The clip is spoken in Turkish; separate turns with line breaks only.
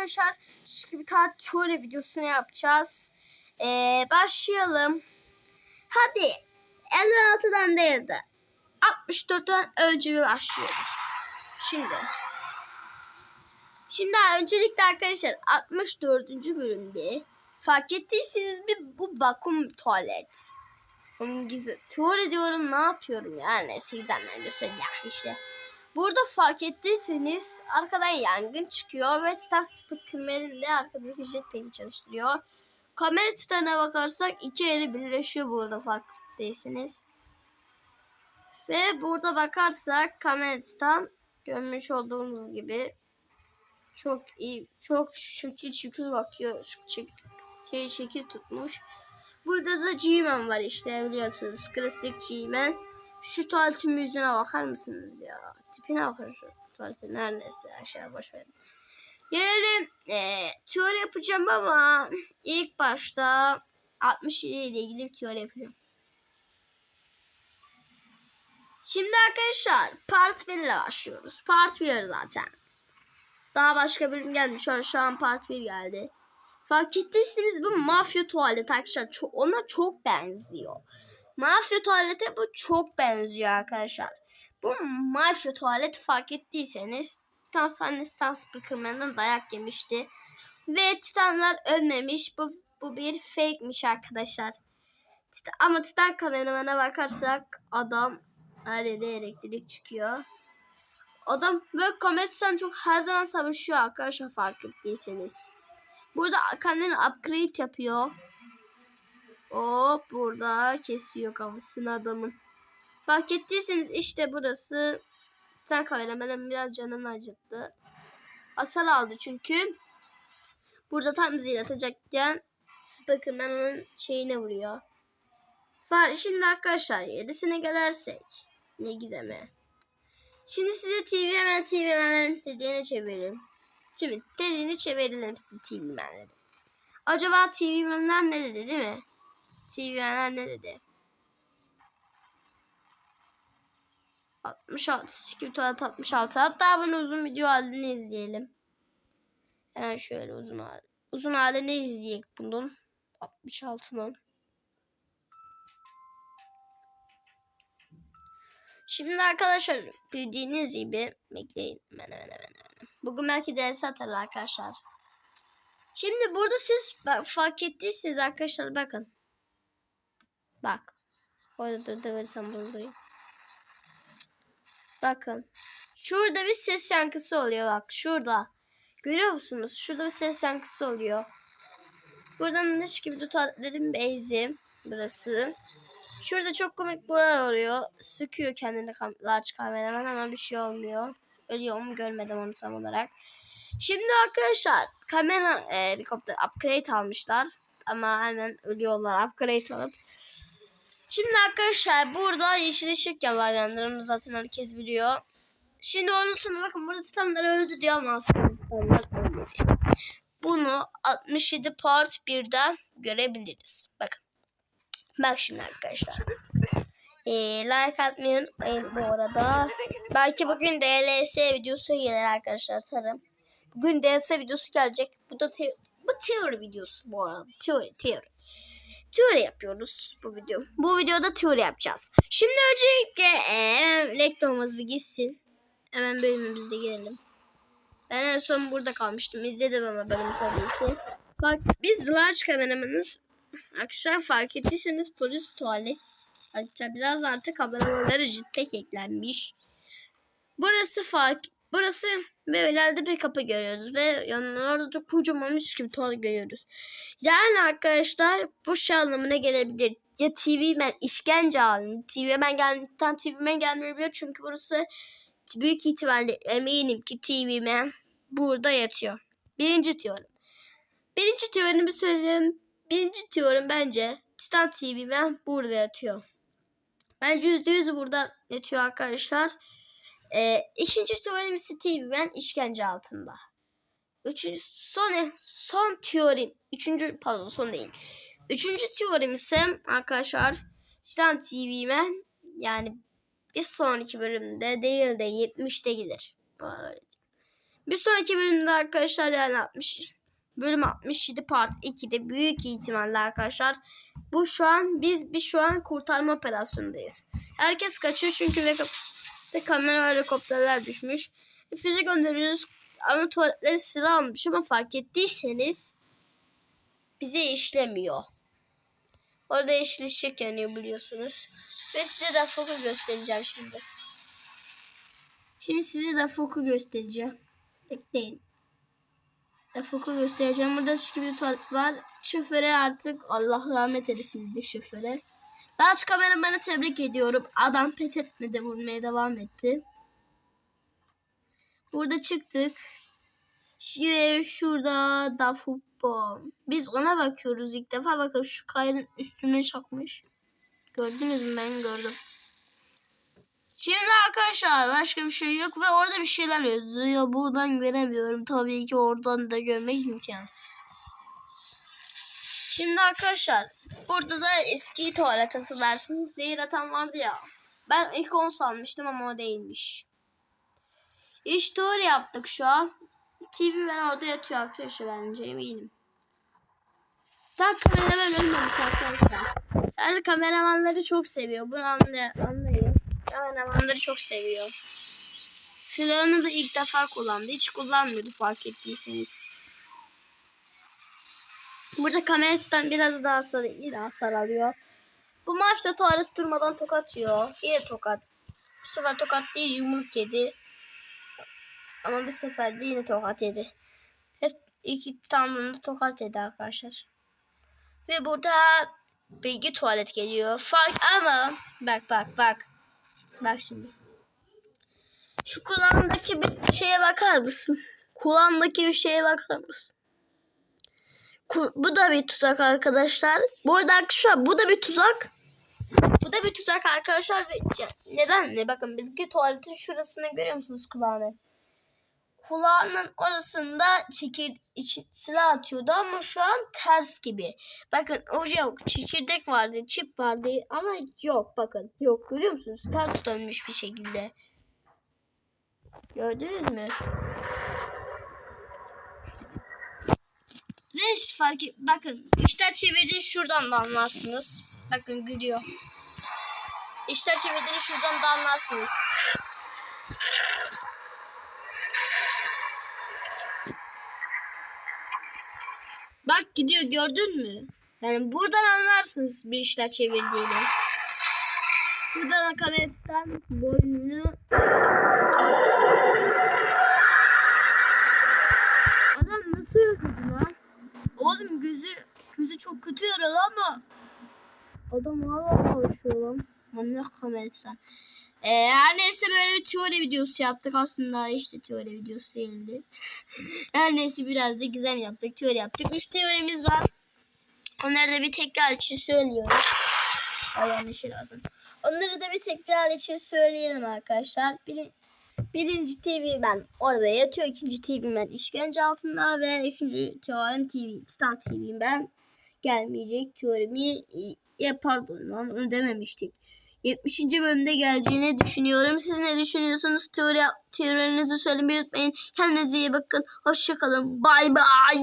arkadaşlar şimdi bir tane teori videosunu yapacağız. Ee, başlayalım. Hadi 56'dan değil de 64'ten önce bir başlıyoruz. Şimdi. Şimdi öncelikle arkadaşlar 64. bölümde fark ettiyseniz bir bu vakum tuvalet. Onun gizli teori diyorum ne yapıyorum yani sizden göstereceğim işte. Burada fark ettiyseniz arkadan yangın çıkıyor ve Star Speaker'ın de arkadaki jetpack'i çalıştırıyor. Kamera tutarına bakarsak iki eli birleşiyor burada fark ettiyseniz. Ve burada bakarsak kamera tutan görmüş olduğunuz gibi çok iyi, çok şekil şekil bakıyor. Çok şey şekil tutmuş. Burada da G-Man var işte biliyorsunuz. Klasik G-Man. Şu tuvaletin yüzüne bakar mısınız ya? Tipine bakın şu tuvaletin her neyse aşağı boş verin. Gelelim e, teori yapacağım ama ilk başta 67 ile ilgili bir teori yapacağım. Şimdi arkadaşlar part 1 ile başlıyoruz. Part 1 zaten. Daha başka bölüm gelmiş. Şu an, şu an part 1 geldi. Fark ettiyseniz bu mafya tuvalet arkadaşlar. Ona çok benziyor. Mafya tuvalete bu çok benziyor arkadaşlar. Bu mafya tuvalet fark ettiyseniz Titan sahne Titan Speakerman'dan dayak yemişti. Ve Titanlar ölmemiş. Bu, bu bir fake'miş arkadaşlar. Ama Titan kameramana bakarsak adam her yere elektrik çıkıyor. Adam böyle kamerasından çok her zaman savaşıyor arkadaşlar fark ettiyseniz. Burada kendini upgrade yapıyor. Hop burada kesiyor kafasını adamın. Fark ettiyseniz işte burası sen kameramanın biraz canını acıttı. Asal aldı çünkü. Burada tam zil atacakken Spikerman onun şeyine vuruyor. Var şimdi arkadaşlar yedisine gelirsek. Ne gizeme. Şimdi size TV hemen TV hemen dediğini çevireyim. Şimdi dediğini çevirelim size TV menleri. Acaba TV menler ne dedi değil mi? TV menler ne dedi? 66 gibi tuvalet 66. Hatta bunu uzun video halini izleyelim. Hemen şöyle uzun hali. Uzun halini izleyek bunun. 66'nın. Şimdi arkadaşlar bildiğiniz gibi bekleyin. Hemen hemen hemen hemen. Bugün belki DLC atarlar arkadaşlar. Şimdi burada siz bak, fark ettiyseniz arkadaşlar bakın. Bak. Orada da versem buradayım. Bakın. Şurada bir ses yankısı oluyor bak. Şurada. Görüyor musunuz? Şurada bir ses yankısı oluyor. Buradan neş gibi tuvaletlerin beyzi. Burası. Şurada çok komik buralar oluyor. Sıkıyor kendini large kameraman ama bir şey olmuyor. Ölüyor mu görmedim onu tam olarak. Şimdi arkadaşlar kamera e, helikopter upgrade almışlar. Ama hemen ölüyorlar upgrade alıp. Şimdi arkadaşlar burada yeşil ışık ya var yanlarını zaten herkes biliyor. Şimdi onun sonra bakın burada titanlar öldü diyor ama aslında titanlar ölmedi. Bunu 67 part 1'den görebiliriz. Bakın. Bak şimdi arkadaşlar. Ee, like atmayı unutmayın bu arada. Belki bugün DLS videosu gelir arkadaşlar atarım. Bugün DLS videosu gelecek. Bu da te bu teori videosu bu arada. Teori, teori. Teori yapıyoruz bu video. Bu videoda teori yapacağız. Şimdi öncelikle ee, reklamımız bir gitsin. Hemen bölümümüzde girelim. Ben en son burada kalmıştım. İzledim ama bölümü tabii ki. Bak biz large kameramanız. Akşam fark ettiyseniz polis tuvalet. Hatta biraz artık kameramanlara jetpack eklenmiş. Burası fark. Burası ve ileride bir kapı görüyoruz ve yanlarda da kocaman gibi tuvalet görüyoruz. Yani arkadaşlar bu şey anlamına gelebilir. Ya TV men işkence halinde. TV men geldikten TV men gelmeyebilir çünkü burası büyük ihtimalle eminim ki TV men burada yatıyor. Birinci teorim. Birinci teorimi söyleyeyim. Birinci teorim bence Titan TV men burada yatıyor. Bence yüzde yüz burada yatıyor arkadaşlar. Ee, ikinci teorim TV men işkence altında. Üçüncü son son teorim. Üçüncü pardon son değil. Üçüncü teorim ise arkadaşlar Titan TV men yani bir sonraki bölümde değil de 70'te gelir. Bir sonraki bölümde arkadaşlar yani 60 bölüm 67 part 2'de büyük ihtimalle arkadaşlar bu şu an biz bir şu an kurtarma operasyondayız. Herkes kaçıyor çünkü ve, ve kamera helikopterler düşmüş. Bir füze gönderiyoruz ama tuvaletleri sıra almış ama fark ettiyseniz bize işlemiyor. Orada yeşil ışık yanıyor biliyorsunuz. Ve size de foku göstereceğim şimdi. Şimdi size de foku göstereceğim. Bekleyin. Da foku göstereceğim. Burada şık bir tuvalet var. Şoföre artık Allah rahmet eylesin şoföre. Large kameramanı tebrik ediyorum. Adam pes etmedi vurmaya devam etti. Burada çıktık. Şu, şurada da futbol. Biz ona bakıyoruz ilk defa. Bakın şu kayanın üstüne çakmış. Gördünüz mü? Ben gördüm. Şimdi arkadaşlar başka bir şey yok ve orada bir şeyler yazıyor. Buradan göremiyorum. Tabii ki oradan da görmek imkansız. Şimdi arkadaşlar burada da eski tuvalet hatırlarsınız. Zehir atan vardı ya. Ben ilk onu sanmıştım ama o değilmiş. İş doğru yaptık şu an. TV ben orada yatıyor arkadaşlar bence eminim. Daha kameraman ölmemiş arkadaşlar. Yani kameramanları çok seviyor. Bunu anlay anlayın. Kameramanları çok seviyor. Silahını da ilk defa kullandı. Hiç kullanmıyordu fark ettiyseniz. Burada kameradan biraz daha hasar, yine hasar alıyor. Bu maçta tuvalet durmadan tokat yiyor. Yine tokat. Bu sefer tokat değil yumruk yedi. Ama bu sefer de yine tokat yedi. Hep iki tane tokat yedi arkadaşlar. Ve burada bilgi tuvalet geliyor. Fark ama bak bak bak. Bak şimdi. Şu kulağındaki bir şeye bakar mısın? Kulağındaki bir şeye bakar mısın? Bu da bir tuzak arkadaşlar. Bu arada arkadaşlar bu da bir tuzak. Bu da bir tuzak arkadaşlar. Neden ne? Bakın bilgi tuvaletin şurasını görüyor musunuz kulağını? Kulağının orasında çekir için silah atıyordu ama şu an ters gibi. Bakın o yok. Çekirdek vardı, çip vardı ama yok bakın. Yok görüyor musunuz? Ters dönmüş bir şekilde. Gördünüz mü? Ve fark et, bakın işler çevirdiği şuradan da anlarsınız. Bakın gülüyor. İşler çevirdiğini şuradan da anlarsınız. Bak gidiyor gördün mü? Yani buradan anlarsınız bir işler çevirdiğini. Buradan kameradan boynunu adam hala savaşıyor lan. Manyak kamerası. Ee, her neyse böyle bir teori videosu yaptık aslında işte teori videosu değildi. her neyse biraz da gizem yaptık teori yaptık. Üç teorimiz var. Onları da bir tekrar için söylüyoruz. Ay yanlış lazım. Onları da bir tekrar için söyleyelim arkadaşlar. Biri, birinci TV ben orada yatıyor. ikinci TV ben işkence altında ve üçüncü teorim TV, Titan TV ben gelmeyecek teorimi ya pardon lan onu dememiştik. 70. bölümde geleceğini düşünüyorum. Siz ne düşünüyorsunuz? Teori, teorinizi söylemeyi unutmayın. Kendinize iyi bakın. Hoşçakalın. Bay bay.